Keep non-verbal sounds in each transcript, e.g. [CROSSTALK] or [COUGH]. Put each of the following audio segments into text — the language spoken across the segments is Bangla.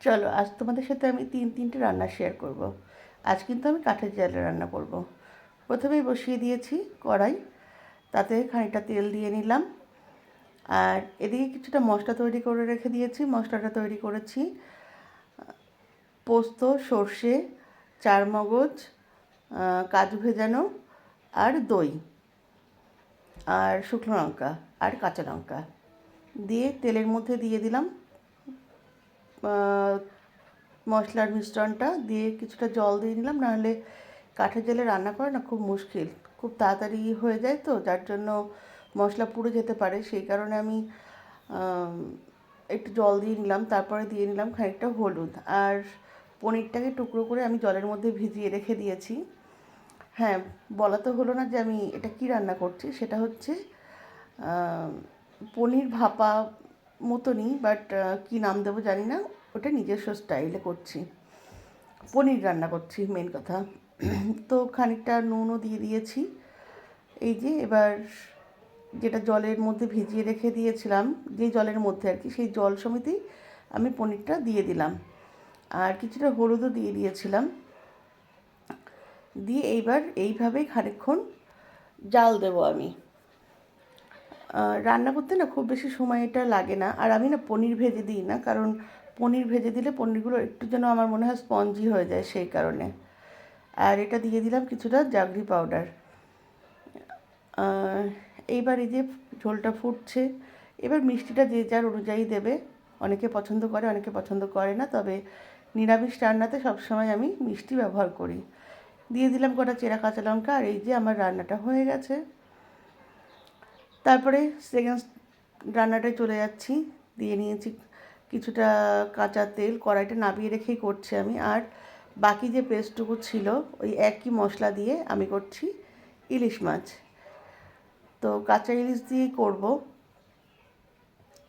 চলো, আজ তোমাদের সাথে আমি তিন তিনটে রান্না শেয়ার করব। আজ কিন্তু আমি কাঠের জালে রান্না করব। প্রথমেই বসিয়ে দিয়েছি কড়াই, তাতে খানিকটা তেল দিয়ে নিলাম আর এদিকে কিছুটা মশলা তৈরি করে রেখে দিয়েছি মশলাটা তৈরি করেছি, পোস্ত, সর্ষে, চারমগজ কাজু ভেজানো আর দই আর শুকনো লঙ্কা আর কাঁচা লঙ্কা দিয়ে তেলের মধ্যে দিয়ে দিলাম মশলার মিশ্রণটা দিয়ে কিছুটা জল দিয়ে নিলাম নাহলে কাঠের জালে রান্না করা না খুব মুশকিল। খুব তাড়াতাড়ি হয়ে যায় তো, যার জন্য মশলা পুড়ে যেতে পারে। সেই কারণে আমি একটু জল দিয়ে নিলাম, তারপরে দিয়ে নিলাম খানিকটা হলুদ। আর পনিরটাকে টুকরো করে আমি জলের মধ্যে ভিজিয়ে রেখে দিয়েছি। হ্যাঁ বলা তো হলো না যে আমি এটা কি রান্না করছি, সেটা হচ্ছে পনির ভাপা মতনই বাট কি নাম দেবো জানি না। ওটা নিজস্ব স্টাইলে করছি। পনির রান্না করছি মেন কথা। [CLEARS THROAT] তো খানিকটা নুনও দিয়ে দিয়েছি। এই যে এবার যেটা জলের মধ্যে ভিজিয়ে রেখে দিয়েছিলাম, যে জলের মধ্যে আর কি, সেই জল সমিতি আমি পনিরটা দিয়ে দিলাম। আর কিছুটা হলুদও দিয়ে দিয়েছিলাম। দিয়ে এইবার এইভাবেই খানিকক্ষণ জাল দেবো আমি। রান্না করতে না খুব বেশি সময় এটা লাগে না। আর আমি না পনির ভেজে দিই না, কারণ পনির ভেজে দিলে পনিরগুলো একটু যেন আমার মনে হয় স্পঞ্জি হয়ে যায় সেই কারণে। আর এটা দিয়ে দিলাম কিছুটা জাগরি পাউডার। এইবার এই যে ঝোলটা ফুটছে, এবার মিষ্টিটা যে যার অনুযায়ী দেবে। অনেকে পছন্দ করে, অনেকে পছন্দ করে না, তবে নিরামিষ রান্নাতে সবসময় আমি মিষ্টি ব্যবহার করি। দিয়ে দিলাম কটা চেরা কাঁচা লঙ্কা, আর এই যে আমার রান্নাটা হয়ে গেছে। তারপরে সেকেন্ড রান্নাটায় চলে যাচ্ছি। দিয়ে নিয়েছি কিছুটা কাঁচা তেল, কড়াইটা নাবিয়ে রেখেই করছি আমি। আর বাকি যে পেস্টটুকু ছিল, ওই একই মশলা দিয়ে আমি করছি ইলিশ মাছ। তো কাঁচা ইলিশ দিয়েই করব।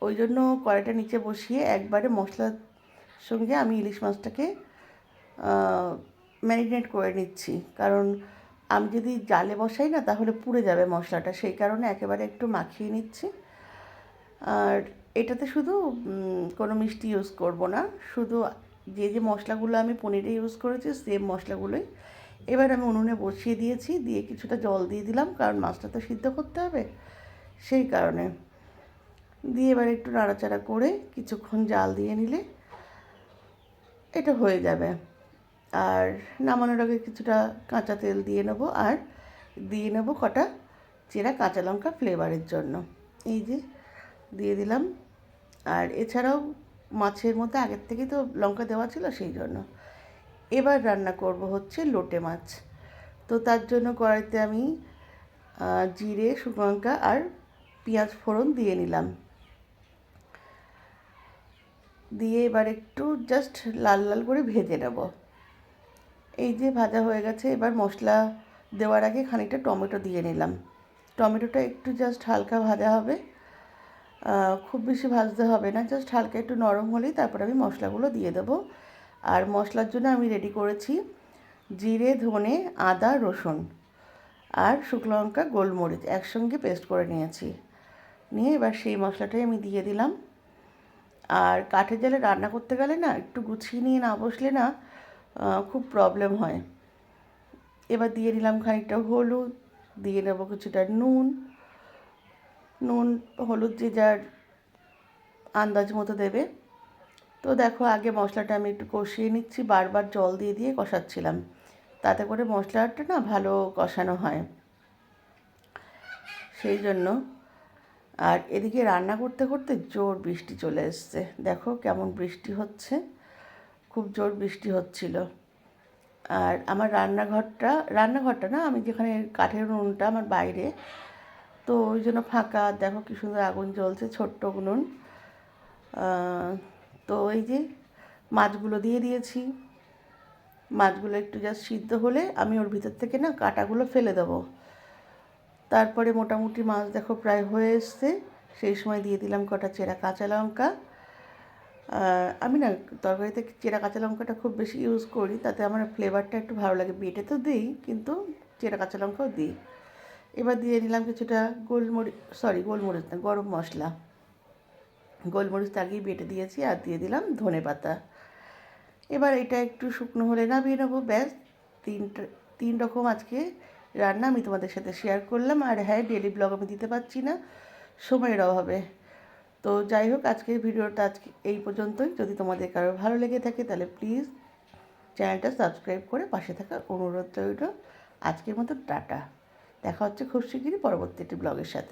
ওই জন্য কড়াইটা নিচে বসিয়ে একবারে মশলার সঙ্গে আমি ইলিশ মাছটাকে ম্যারিনেট করে নিচ্ছি। কারণ আমি যদি জালে বসাই না, তাহলে পুড়ে যাবে মশলাটা। সেই কারণে একেবারে একটু মাখিয়ে নিচ্ছি। আর এটাতে শুধু কোনো মিষ্টি ইউজ করব না। শুধু যে যে মশলাগুলো আমি পনিরে ইউজ করেছি সেম মশলাগুলোই। এবার আমি উনুনে বসিয়ে দিয়েছি, দিয়ে কিছুটা জল দিয়ে দিলাম, কারণ মাছটা তো সিদ্ধ করতে হবে। সেই কারণে। দিয়ে এবার একটু নাড়াচাড়া করে কিছুক্ষণ জাল দিয়ে নিলে এটা হয়ে যাবে। আর নামানোর আগে কিছুটা কাঁচা তেল দিয়ে নেব আর দিয়ে নেব কটা চেরা কাঁচা লঙ্কা ফ্লেভারের জন্য। এই যে দিয়ে দিলাম। আর এছাড়াও মাছের মধ্যে আগের থেকেই তো লঙ্কা দেওয়া ছিল সেই জন্য। এবার রান্না করব হচ্ছে লোটে মাছ। তো তার জন্য কড়াইতে আমি জিরে, শুকনো লঙ্কা আর পেঁয়াজ ফোড়ন দিয়ে নিলাম। দিয়ে এবার একটু জাস্ট লাল লাল করে ভেজে নেব। এই যে ভাজা হয়ে গেছে, এবার মশলা দেওয়ার আগে খানিকটা টমেটো দিয়ে নিলাম। টমেটোটা একটু জাস্ট হালকা ভাজা হবে। খুব বেশি ভাজতে হবে না জাস্ট হালকা একটু নরম হলেই তারপর আমি মশলাগুলো দিয়ে দেবো। আর মশলার জন্য আমি রেডি করেছি জিরে, ধনে, আদা, রসুন আর শুকনো লঙ্কা, গোলমরিচ একসঙ্গে পেস্ট করে নিয়েছি। নিয়ে এবার সেই মশলাটাই আমি দিয়ে দিলাম। আর কাঠের জালে রান্না করতে গেলে না, একটু গুছিয়ে নিয়ে না বসলে না খুব প্রবলেম হয়। এবার দিয়ে নিলাম খানিকটা হলুদ, দিয়ে নেব কিছুটা নুন। নুন, হলুদ যে যার আন্দাজ মতো দেবে। তো দেখো, আগে মশলাটা আমি একটু কষিয়ে নিচ্ছি, বারবার জল দিয়ে দিয়ে কষাচ্ছিলাম। তাতে করে মশলাটা না ভালো কষানো হয়। সেই জন্য। আর এদিকে রান্না করতে করতে জোর বৃষ্টি চলে এসছে। দেখো কেমন বৃষ্টি হচ্ছে। খুব জোর বৃষ্টি হচ্ছিল। আর আমার রান্নাঘরটা রান্নাঘরটা না, আমি যেখানে কাঠের উনুনটা আমার বাইরে, তো ওই জন্য ফাঁকা। দেখো কি সুন্দর আগুন জ্বলছে, ছোট্ট উনুন। তো এই যে মাছগুলো দিয়ে দিয়েছি। মাছগুলো একটু জাস্ট সিদ্ধ হলে আমি ওর ভিতর থেকে না কাঁটাগুলো ফেলে দেবো। তারপরে মোটামুটি মাছ দেখো প্রায় হয়ে এসছে। সেই সময় দিয়ে দিলাম কটা চেরা কাঁচা লঙ্কা। আমি না তরকারিতে চেরা কাঁচা লঙ্কাটা খুব বেশি ইউজ করি, তাতে আমার ফ্লেভারটা একটু ভালো লাগে। বেটে তো দিই, কিন্তু চেরা কাঁচা লঙ্কাও দিই। এবার দিয়ে নিলাম কিছুটা গোলমরিচ সরি গোলমরিচ না, গরম মশলা। গোলমরিচ আগেই বেটে দিয়েছি আর দিয়ে দিলাম ধনে পাতা। এবার এটা একটু শুকনো হলে নামিয়ে নেব, ব্যাস। তিনটে, তিন রকম আজকে রান্না আমি তোমাদের সাথে শেয়ার করলাম। আর হ্যাঁ ডেলি ব্লগ আমি দিতে পারছি না। সময়ের অভাবে। তো যাই হোক, আজকের ভিডিওটা আজকে এই পর্যন্তই। যদি তোমাদের কারও ভালো লেগে থাকে, তাহলে প্লিজ চ্যানেলটা সাবস্ক্রাইব করে পাশে থাকার অনুরোধ রইল। আজকের মতো টাটা। দেখা হচ্ছে খুব শিগগিরই পরবর্তী একটি ব্লগের সাথে।